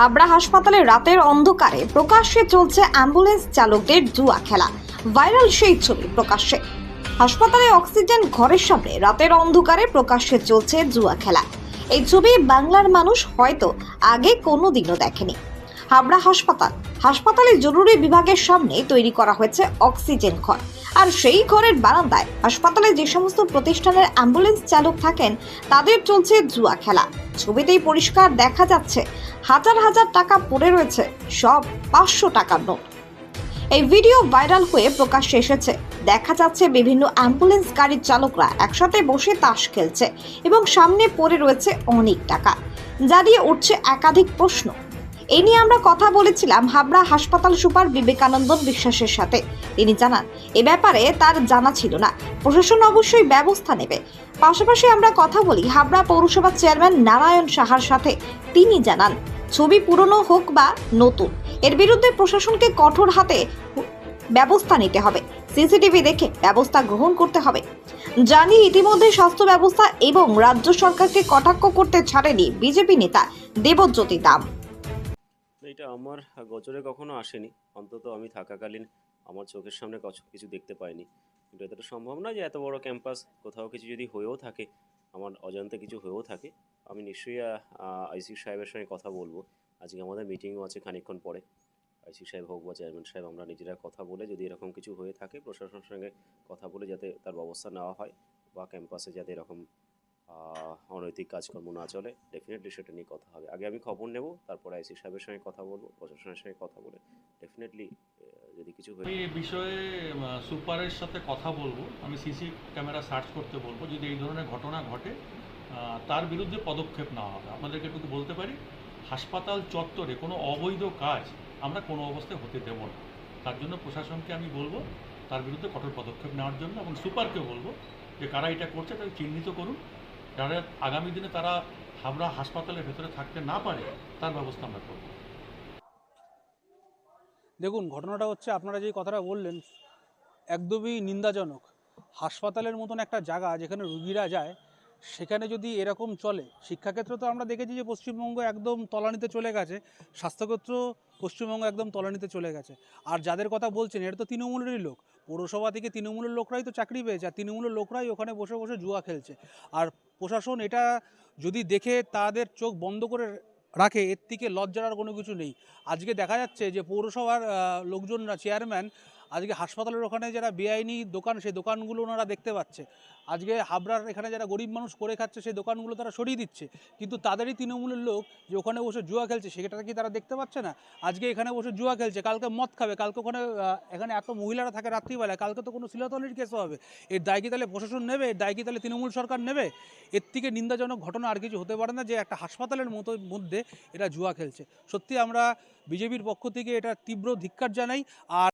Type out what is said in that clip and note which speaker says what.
Speaker 1: হাবড়া হাসপাতালে রাতের অন্ধকারে প্রকাশ্যে চলছে অ্যাম্বুলেন্স চালকদের জুয়া খেলা। ভাইরাল সেই ছবি প্রকাশ্যে। হাসপাতালে অক্সিজেন ঘরের সামনে রাতের অন্ধকারে প্রকাশ্যে চলছে জুয়া খেলা। এই ছবি বাংলার মানুষ হয়তো আগে কোনোদিনও দেখেনি। হাবড়া হাসপাতাল। হাসপাতালে জরুরি বিভাগের সামনে তৈরি করা হয়েছে অক্সিজেন ঘর। আর সেই ঘরের বারান্দায় হাসপাতালে যে সমস্ত প্রতিষ্ঠানের অ্যাম্বুলেন্স চালক থাকেন, তাদের চলছে জুয়া খেলা। ছবিতেই পরিষ্কার দেখা যাচ্ছে, হাজার হাজার টাকা পড়ে রয়েছে, সব পাঁচশো টাকার নোট। এই ভিডিও ভাইরাল হয়ে প্রকাশ্যে এসেছে। দেখা যাচ্ছে বিভিন্ন অ্যাম্বুলেন্স গাড়ির চালকরা একসাথে বসে তাস খেলছে এবং সামনে পড়ে রয়েছে অনেক টাকা। যা দিয়ে উঠছে একাধিক প্রশ্ন। এ নিয়ে আমরা কথা বলেছিলাম হাবড়া হাসপাতাল সুপার বিবেকানন্দন বিশ্বাসের সাথে। তিনি জানান, এ ব্যাপারে তার জানা ছিল না। প্রশাসন অবশ্যই ব্যবস্থা নেবে। পাশাপাশি আমরা কথা বলি হাবড়া পৌরসভার চেয়ারম্যান নারায়ণ সাহার সাথে। তিনি জানান, ছবি পুরনো হোক বা নতুন, এর বিরুদ্ধে প্রশাসনকে কঠোর হাতে ব্যবস্থা নিতে হবে। সিসিটিভি দেখে ব্যবস্থা গ্রহণ করতে হবে। জানি ইতিমধ্যে স্বাস্থ্য ব্যবস্থা এবং রাজ্য সরকারকে কটাক্ষ করতে ছাড়েনি বিজেপি নেতা দেবজ্যোতি দাম।
Speaker 2: এটা আমার গোচরে কখনো আসেনি। অন্তত আমি থাকাকালীন আমার চোখের সামনে কছ- দেখতে পাইনি। কিন্তু এতটা সম্ভব না যে এত বড় ক্যাম্পাস কোথাও কিছু যদি হয়েও থাকে, আমার অজান্তে কিছু হয়েও থাকে, আমি নিশ্চয়ই আইসি সাহেবের সঙ্গে কথা বলব। আজকে আমাদের মিটিংও আছে খানিকক্ষণ পরে। আইসি সাহেব হোক বা চেয়ারম্যান সাহেব, আমরা নিজেরা কথা বলে যদি এরকম কিছু হয়ে থাকে, প্রশাসনের সঙ্গে কথা বলে যাতে তার ব্যবস্থা নেওয়া হয় বা ক্যাম্পাসে যাতে এরকম অনৈতিক কাজকর্ম না চলে ডেফিনেটলি সেটা নিয়ে কথা হবে। আগে আমি খবর নেব, তারপর আইসি সাহেবের সঙ্গে কথা বলব, প্রশাসনের সঙ্গে কথা বলে ডেফিনেটলি যদি কিছু
Speaker 3: এই বিষয়ে সুপারের সাথে কথা বলব। আমি সিসি ক্যামেরা সার্চ করতে বলব, যদি এই ধরনের ঘটনা ঘটে তার বিরুদ্ধে পদক্ষেপ নেওয়া হবে। আপনাদেরকে একটু বলতে পারি, হাসপাতাল চত্বরে কোনো অবৈধ কাজ আমরা কোনো অবস্থায় হতে দেব না। তার জন্য প্রশাসনকে আমি বলব, তার বিরুদ্ধে কঠোর পদক্ষেপ নেওয়ার জন্য এবং সুপারকে বলব যে, কারা এটা করছে তাকে চিহ্নিত করুন। যারা আগামী দিনে তারা হাবড়া হাসপাতালের ভেতরে থাকতে না পারে, তার ব্যবস্থা আমরা করব।
Speaker 4: দেখুন, ঘটনাটা হচ্ছে আপনারা যেই কথাটা বললেন, একদমই নিন্দাজনক। হাসপাতালের মতন একটা জায়গা যেখানে রুগীরা যায়, সেখানে যদি এরকম চলে, শিক্ষাক্ষেত্রে তো আমরা দেখেছি যে পশ্চিমবঙ্গ একদম তলানিতে চলে গেছে, স্বাস্থ্যক্ষেত্র পশ্চিমবঙ্গ একদম তলানিতে চলে গেছে। আর যাদের কথা বলছেন এটা তো তৃণমূলেরই লোক। পৌরসভা থেকে তৃণমূলের লোকরাই তো চাকরি পেয়েছে, আর তৃণমূলের লোকরাই ওখানে বসে বসে জুয়া খেলছে। আর প্রশাসন এটা যদি দেখে তাদের চোখ বন্ধ করে রাখে, এর থেকে লজ্জার আর কোনো কিছু নেই। আজকে দেখা যাচ্ছে যে পৌরসভার লোকজনরা চেয়ারম্যান আজকে হাসপাতালের ওখানে যারা বেআইনি দোকান, সেই দোকানগুলো ওনারা দেখতে পাচ্ছে। আজকে হাবড়ার এখানে যারা গরিব মানুষ করে খাচ্ছে, সেই দোকানগুলো তারা সরিয়ে দিচ্ছে। কিন্তু তাদেরই তৃণমূলের লোক যে ওখানে বসে জুয়া খেলছে সেটা কি তারা দেখতে পাচ্ছে না? আজকে এখানে বসে জুয়া খেলছে, কালকে মদ খাবে, কালকে ওখানে এখানে এত মহিলারা থাকে রাত্রিবেলায়, কালকে তো কোনো শিলাতলির কেসও হবে। এর দায় কি তাহলে প্রশাসন নেবে? এর দায় কি তাহলে তৃণমূল সরকার নেবে? এর থেকে নিন্দাজনক ঘটনা আর কিছু হতে পারে না যে একটা হাসপাতালের মতো, মধ্যে এরা জুয়া খেলছে। সত্যি আমরা বিজেপির পক্ষ থেকে এটা তীব্র ধিক্কার জানাই, আর